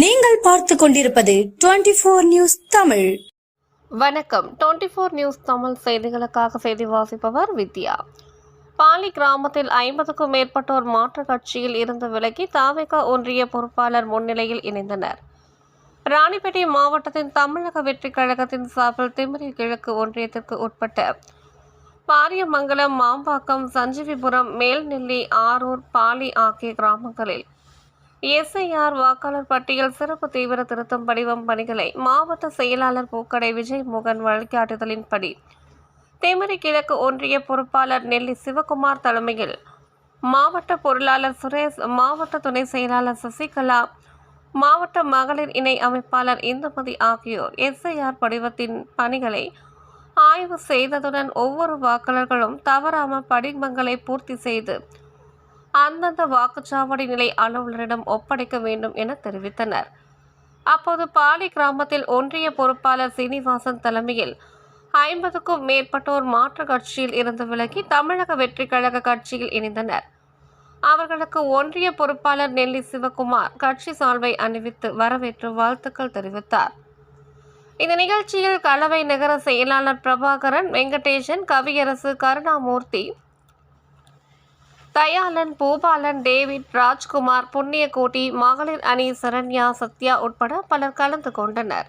நீங்கள் பார்த்து கொண்டிருப்பது டுவெண்டி போர் நியூஸ் தமிழ். வணக்கம். டுவெண்ட்டி ஃபோர் நியூஸ் தமிழ் செய்திகளுக்காக செய்தி வாசிப்பவர் வித்யா. பாலி கிராமத்தில் ஐம்பதுக்கும் மேற்பட்டோர் மாற்றுக் கட்சியில் இருந்து விலகி தாவேகா ஒன்றிய பொறுப்பாளர் முன்னிலையில் இணைந்தனர். ராணிப்பேட்டை மாவட்டத்தின் தமிழக வெற்றிக் கழகத்தின் சார்பில் திமிரி கிழக்கு ஒன்றியத்திற்கு உட்பட்ட பாரியமங்கலம் மாம்பாக்கம் சஞ்சீவிபுரம் மேல்நெல்லி ஆரூர் பாலி ஆகிய கிராமங்களில் எஸ்ஐஆர் வாக்காளர் பட்டியல் சிறப்பு தீவிர திருத்தம் படிவம் பணிகளை மாவட்ட செயலாளர் பூக்கடை விஜய் மோகன் வழிகாட்டுதலின்படி தேமரி கிழக்கு ஒன்றிய பொறுப்பாளர் நெல்லி சிவகுமார் தலைமையில் மாவட்ட பொருளாளர் சுரேஷ் மாவட்ட துணை செயலாளர் சசிகலா மாவட்ட மகளிர் இணை அமைப்பாளர் இந்துமதி ஆகியோர் எஸ்ஐஆர் படிவத்தின் பணிகளை ஆய்வு செய்ததுடன் ஒவ்வொரு வாக்காளர்களும் தவறாமல் படிவங்களை பூர்த்தி செய்து அந்தந்த வாக்குச்சாவடி நிலை அலுவலரிடம் ஒப்படைக்க வேண்டும் என தெரிவித்தனர். அப்போது பாலி கிராமத்தில் ஒன்றிய பொறுப்பாளர் சீனிவாசன் தலைமையில் ஐம்பதுக்கும் மேற்பட்டோர் மாற்றுக் கட்சியில் இருந்து விலகி தமிழக வெற்றி கழக கட்சியில் இணைந்தனர். அவர்களுக்கு ஒன்றிய பொறுப்பாளர் நெல்லி சிவகுமார் கட்சி சால்வை அணிவித்து வரவேற்று வாழ்த்துக்கள் தெரிவித்தார். இந்த நிகழ்ச்சியில் கலவை நகர செயலாளர் பிரபாகரன் வெங்கடேசன் கவியரசு கருணாமூர்த்தி தயாளன் பூபாலன் டேவிட் ராஜ்குமார் புண்ணியகோட்டி மகளிர் அணி சரண்யா சத்யா உட்பட பலர் கலந்து கொண்டனர்.